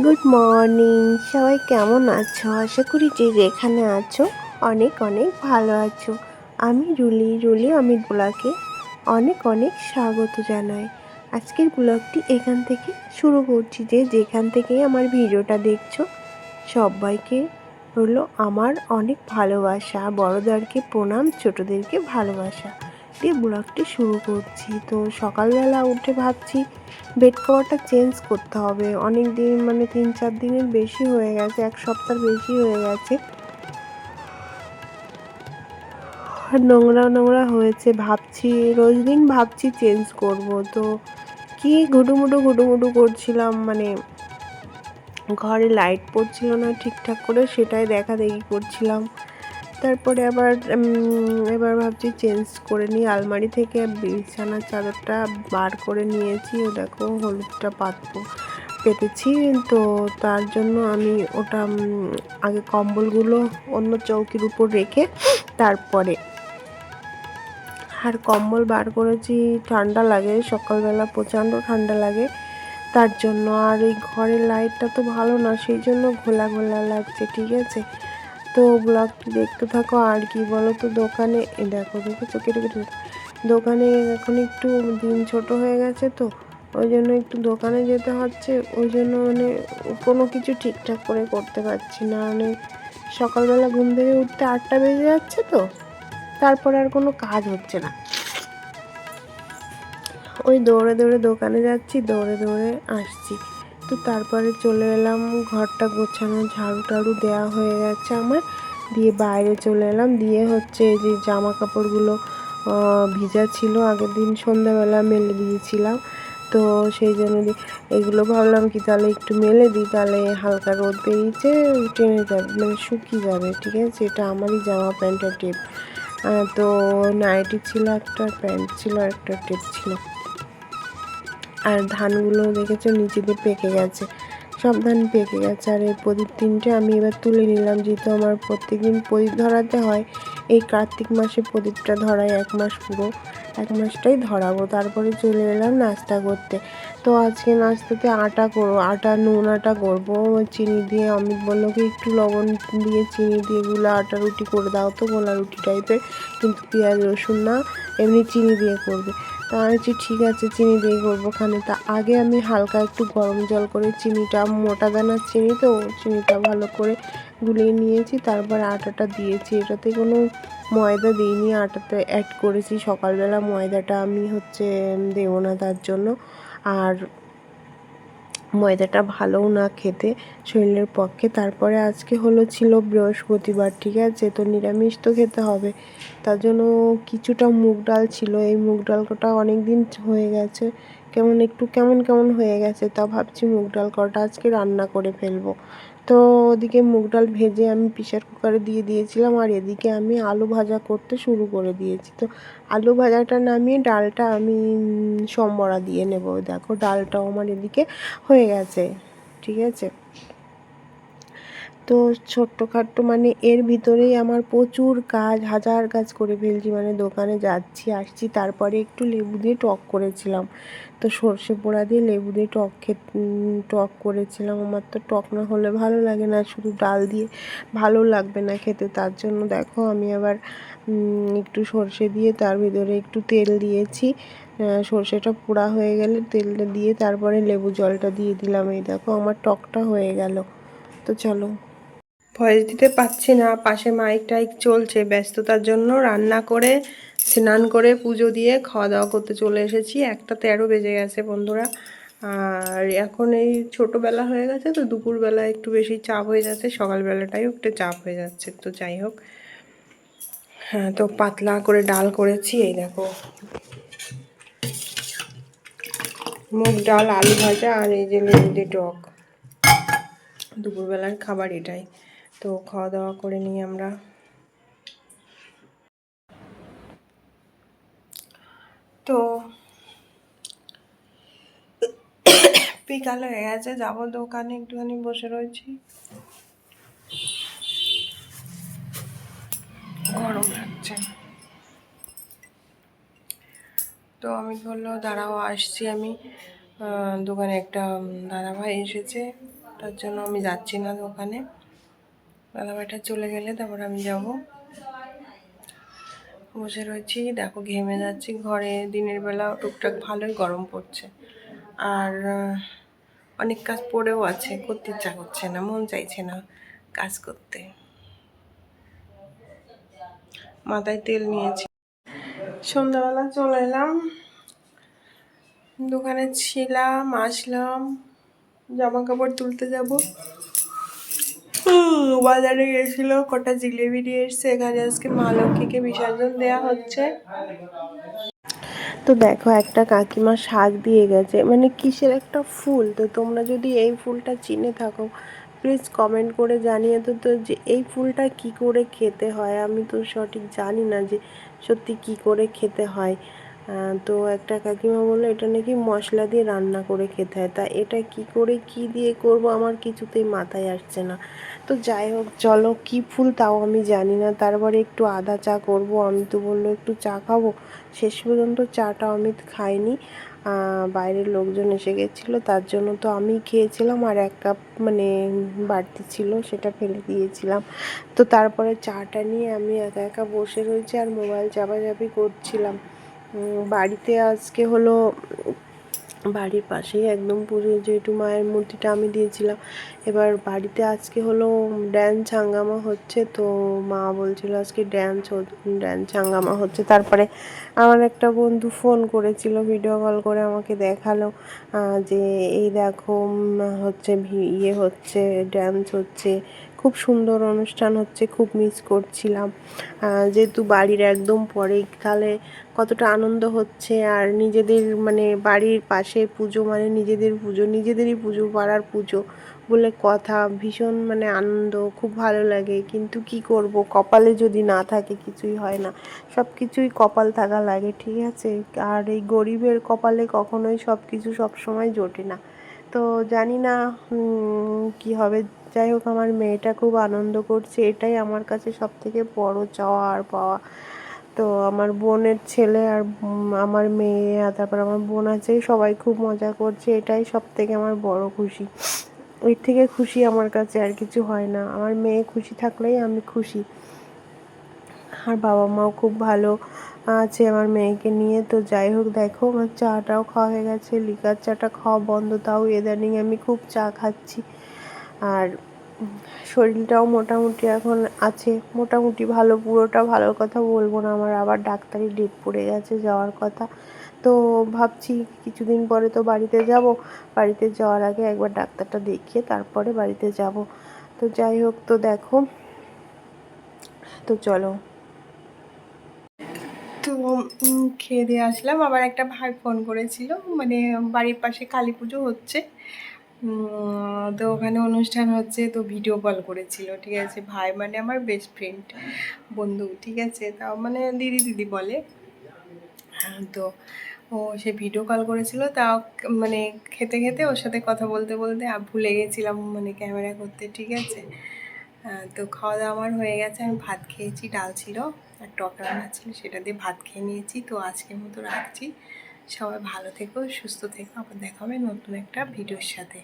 Good morning সবাই কেমন আছো? আশা করি যে যেখানে আছো, অনেক অনেক ভালো আছো। আমি রুলি রুলি অমিত ব্লগে অনেক অনেক স্বাগত জানাই। আজকের ব্লগটি এখান থেকে শুরু করছি যে যেখান থেকে আমার ভিডিওটা দেখছ, সবাইকে হলো আমার অনেক ভালোবাসা, বড়দেরকে প্রণাম, ছোটোদেরকে ভালোবাসা। দিয়ে ব্লগটি শুরু করছি। তো সকালবেলা উঠে ভাবছি বেড কভারটা চেঞ্জ করতে হবে। অনেক দিন মানে তিন চার দিনের বেশি হয়ে গেছে, এক সপ্তাহ বেশি হয়ে গেছে। নোংরা নোংরা হয়েছে, ভাবছি, রোজ দিন ভাবছি চেঞ্জ করব। তো কি ঘুটুমুটু ঘুটুমুটু করছিলাম মানে ঘরে লাইট পড়ছিল না ঠিকঠাক করে, সেটাই দেখা দেখি করছিলাম। তারপরে আবার এবার ভাবছি চেঞ্জ করে নিই। আলমারি থেকে বিছানার চাদরটা বার করে নিয়েছি। দেখো, হলুদটা পাতবো, পেতেছি। তো তার জন্য আমি ওটা আগে কম্বলগুলো অন্য চৌকির উপর রেখে তারপরে আর কম্বল বার করেছি। ঠান্ডা লাগে, সকালবেলা প্রচণ্ড ঠান্ডা লাগে। তার জন্য আর এই ঘরের লাইটটা তো ভালো না, সেই জন্য ঘোলা ঘোলা লাগছে, ঠিক আছে? তো ব্লগটি দেখতে থাকো, আর কি বলো তো দোকানে? এ দেখো দেখেছ কেটে কেটে দোকানে এখন একটু দিন ছোট হয়ে গেছে তো, ওই জন্য একটু দোকানে যেতে হচ্ছে। ওই জন্য মানে কোনো কিছু ঠিকঠাক করে করতে পারছি না। মানে সকালবেলা ঘুম থেকে উঠতে আটটা বেজে যাচ্ছে তো, তারপরে আর কোনো কাজ হচ্ছে না। ওই দৌড়ে দৌড়ে দোকানে যাচ্ছি, দৌড়ে দৌড়ে আসছি। তো তারপরে চলে এলাম, ঘরটা গোছানো ঝাড়ু টাড়ু দেওয়া হয়ে গেছে আমার। দিয়ে বাইরে চলে এলাম, দিয়ে হচ্ছে যে জামা কাপড়গুলো ভিজা ছিল, আগের দিন সন্ধ্যাবেলা মেলে দিয়েছিলাম। তো সেই জন্য এগুলো ভাবলাম কি তাহলে একটু মেলে দিই, তাহলে হালকা রোদ বেরিয়েছে, টেনে যাবে মানে শুকিয়ে যাবে, ঠিক আছে? এটা আমারই জামা প্যান্টের টেপ। তো নাইটি ছিল একটা, প্যান্ট ছিল একটা টেপ ছিল। আর ধানগুলো দেখেছ, নিচে দিয়ে পেকে গেছে। সব ধান পেকে গেছে। আর এই প্রদীপ তিনটে আমি এবার তুলে নিলাম, যেহেতু আমার প্রত্যেকদিন প্রদীপ ধরাতে হয়। এই কার্তিক মাসে প্রদীপটা ধরায় এক মাস পুরো, এক মাসটাই ধরাবো। তারপরে চলে এলাম নাস্তা করতে। তো আজকে নাস্তাতে আটা করব, আটা, নুন আটা করব। চিনি দিয়ে অমিত বলল কি, একটু লবণ দিয়ে চিনি দিয়ে গুলো আটা রুটি করে দাও তো, গোলা রুটি টাইপের কিন্তু পেঁয়াজ রসুন না, এমনি চিনি দিয়ে করবে। আমি ঠিক আছে, চিনি দিয়ে করব খানে তা আগে আমি হালকা একটু গরম জল করে চিনিটা, মোটা দানা চিনি তো, চিনিটা ভালো করে গুলিয়ে নিয়েছি, তারপর আটাটা দিয়েছি। এটাতে কোনো ময়দা দিইনি, আটাতে অ্যাড করেছি। সকালবেলা ময়দাটা আমি হচ্ছে দেবো না তার জন্য। আর ময়দাটা ভালোও না খেতে শরীরের পক্ষে। তারপরে আজকে হলো ছিল বৃহস্পতিবার, ঠিক আছে? তো নিরামিষ তো খেতে হবে। তার জন্য কিছুটা মুগ ডাল ছিল। এই মুগ ডালটা অনেক দিন হয়ে গেছে। কেমন একটু কেমন কেমন হয়ে গেছে তা ভাবছি মুগ ডাল কটা আজকে রান্না করে ফেলব। তো ওদিকে মুগ ডাল ভেজে আমি প্রেশার কুকারে দিয়ে দিয়েছিলাম আর এদিকে আমি আলু ভাজা করতে শুরু করে দিয়েছি। তো আলু ভাজাটা নামিয়ে ডালটা আমি সম্বরা দিয়ে নেব। দেখো ডালটাও আমার এদিকে হয়ে গেছে, ঠিক আছে? তো ছোট্টখাট্টো মানে এর ভিতরেই আমার প্রচুর কাজ, হাজার কাজ করে ফেলছি। মানে দোকানে যাচ্ছি, আসছি, তারপরে একটু লেবু দিয়ে টক করেছিলাম। তো সর্ষে পোড়া দিয়ে লেবু দিয়ে টক খে টক করেছিলাম। আমার তো টক না হলে ভালো লাগে না, শুধু ডাল দিয়ে ভালো লাগবে না খেতে। তার জন্য দেখো আমি আবার একটু সর্ষে দিয়ে তার ভিতরে একটু তেল দিয়েছি। সর্ষেটা পোড়া হয়ে গেলে তেলটা দিয়ে তারপরে লেবু জলটা দিয়ে দিলাম। এই দেখো আমার টকটা হয়ে গেল। তো চলো। ভয়েস দিতে পারছি না। পাশে মাইক টাইক চলছে ব্যস্ততার জন্য। রান্না করে, স্নান করে, পুজো দিয়ে খাওয়া দাওয়া করতে চলে এসেছি। একটা তেরো বেজে গেছে বন্ধুরা। আর এখন এই ছোটোবেলা হয়ে গেছে তো দুপুরবেলা একটু বেশি চাপ হয়ে যাচ্ছে। সকালবেলাটাই একটু চাপ হয়ে যাচ্ছে। তো যাই হোক। হ্যাঁ তো পাতলা করে ডাল করেছি। এই দেখো। মুগ ডাল, আলু ভাজা আর এই যে লেবু টক। দুপুরবেলার খাবার এটাই। তো খাওয়া দাওয়া করে নিই আমরা। তো বিকাল হয়ে গেছে, যাব দোকানে, একটুখানি বসে রয়েছি। গরম লাগছে। তো আমি বলল, দাঁড়াও, আসছি আমি। দোকানে একটা দাদাভাই এসেছে। তার জন্য আমি যাচ্ছি না দোকানে। দাদাভাইটা চলে গেলে, তারপর আমি যাব। বসে রয়েছি, দেখো ঘেমে যাচ্ছি। ঘরে দিনের বেলা টুকটাক ভালোই গরম পড়ছে। আর অনেক কাজ পড়েও আছে, করতে ইচ্ছা করছে না, মন চাইছে না কাজ করতে। মাথায় তেল নিয়েছি। সন্ধ্যাবেলা চলে এলাম। দোকানে ছিলাম, আসলাম জামা কাপড় তুলতে যাব। বাজারে গেছিল, কটা জিলেবি নিয়ে এসছে, এখানে আজকে মা লক্ষ্মীকে বিসর্জন দেওয়া হচ্ছে। তো দেখো, একটা কাকিমা শাক দিয়ে গেছে। মানে কিসের একটা ফুল? তো তোমরা যদি এই ফুলটা চিনে থাকো প্লিজ কমেন্ট করে জানিয়ে তো তো যে এই ফুলটা কি করে খেতে হয়। আমি তো সঠিক জানি না যে সত্যি কি করে খেতে হয়। তো একটা কাকিমা বলল এটা নাকি মশলা দিয়ে রান্না করে খেতে হয়। তা এটা কি করে কি দিয়ে করব? আমার কিছুতেই মাথায় আসছে না। তো যাই হোক চলো কি ফুল তাও আমি জানি না। তারপরে একটু আদা চা করব। আমি তো বলল একটু চা খাব? শেষ পর্যন্ত চাটা খায়নি। আহ, বাইরের লোকজন এসে গেছিল। তার জন্য তো আমি খেয়েছিলাম আর এক কাপ মানে বাড়তি ছিল সেটা ফেলে দিয়েছিলাম। তো তারপরে চাটা নিয়ে আমি একা একা বসে রয়েছি আর মোবাইল চাপাচাপি করছিলাম। বাড়িতে আজকে হলো বাড়ির পাশেই একদম পুজো যেহেতু মায়ের মূর্তিটা আমি দিয়েছিলাম। এবার বাড়িতে আজকে হলো ড্যান্স হাঙ্গামা হচ্ছে, তো মা বলছিল আজকে ড্যান্স ড্যান্স হাঙ্গামা হচ্ছে। তারপরে আমার একটা বন্ধু ফোন করেছিল ভিডিও কল করে আমাকে দেখাল যে এই দেখো হচ্ছে ইয়ে হচ্ছে ড্যান্স হচ্ছে খুব সুন্দর অনুষ্ঠান হচ্ছে, খুব মিস করছিলাম। যেহেতু বাড়ির একদম পরে, তাহলে কতটা আনন্দ হচ্ছে আর নিজেদের মানে বাড়ির পাশে পুজো মানে নিজেদের পুজো, নিজেদেরই পুজো, পাড়ার পুজো বলে কথা, ভীষণ মানে আনন্দ, খুব ভালো লাগে। কিন্তু কি করব, কপালে যদি না থাকে কিছুই হয় না। সব কিছুই কপাল থাকা লাগে, ঠিক আছে? আর এই গরিবের কপালে কখনোই সব কিছু সবসময় জোটে না। তো জানি না কি হবে। যাই হোক, আমার মেয়েটা খুব আনন্দ করছে। এটাই আমার কাছে সব থেকে বড় চাওয়া আর পাওয়া। তো আমার বোনের ছেলে আর আমার মেয়ে আর তারপর আমার বোন আছে, সবাই খুব মজা করছে। এটাই সব থেকে আমার বড় খুশি। এর থেকে খুশি আমার কাছে আর কিছু হয় না। আমার মেয়ে খুশি থাকলেই আমি খুশি। আর বাবা মাও খুব ভালো আছে আমার মেয়েকে নিয়ে। তো যাই হোক, দেখো আমার চাটাও খাওয়া হয়ে গেছে, লিকার চাটা খাওয়া বন্ধ, তাও ইদানিং আমি খুব চা খাচ্ছি। আর শরীরটাও মোটামুটি এখন আছে, মোটামুটি ভালো, পুরোটা ভালোর কথা বলব না, আমার আবার ডাক্তারি ডেট পড়ে গেছে যাওয়ার কথা। তো ভাবছি কিছুদিন পরে তো বাড়িতে যাব, বাড়িতে যাওয়ার আগে একবার ডাক্তারটা দেখিয়ে তারপরে বাড়িতে যাব। তো যাই হোক, তো দেখো, তো চলো। খেয়ে দিয়ে আসলাম। আবার একটা ভাই ফোন করেছিল মানে বাড়ির পাশে কালী পুজো হচ্ছে। তো ওখানে অনুষ্ঠান হচ্ছে, তো ভিডিও কল করেছিল, ঠিক আছে? ভাই মানে আমার বেস্ট ফ্রেন্ড বন্ধু, ঠিক আছে? তাও মানে দিদি দিদি বলে। তো ও সে ভিডিও কল করেছিল তাও মানে খেতে খেতে ওর সাথে কথা বলতে বলতে ভুলে গেছিলাম মানে ক্যামেরা করতে, ঠিক আছে? তো খাওয়া দাওয়া আমার হয়ে গেছে, আমি ভাত খেয়েছি, ডাল ছিল। আর টক রান্না ছিল সেটা দিয়ে ভাত খেয়ে নিয়েছি। তো আজকের মতো রাখছি। সবাই ভালো থেকো, সুস্থ থেকো। আবার দেখা হবে নতুন একটা ভিডিওর সাথে।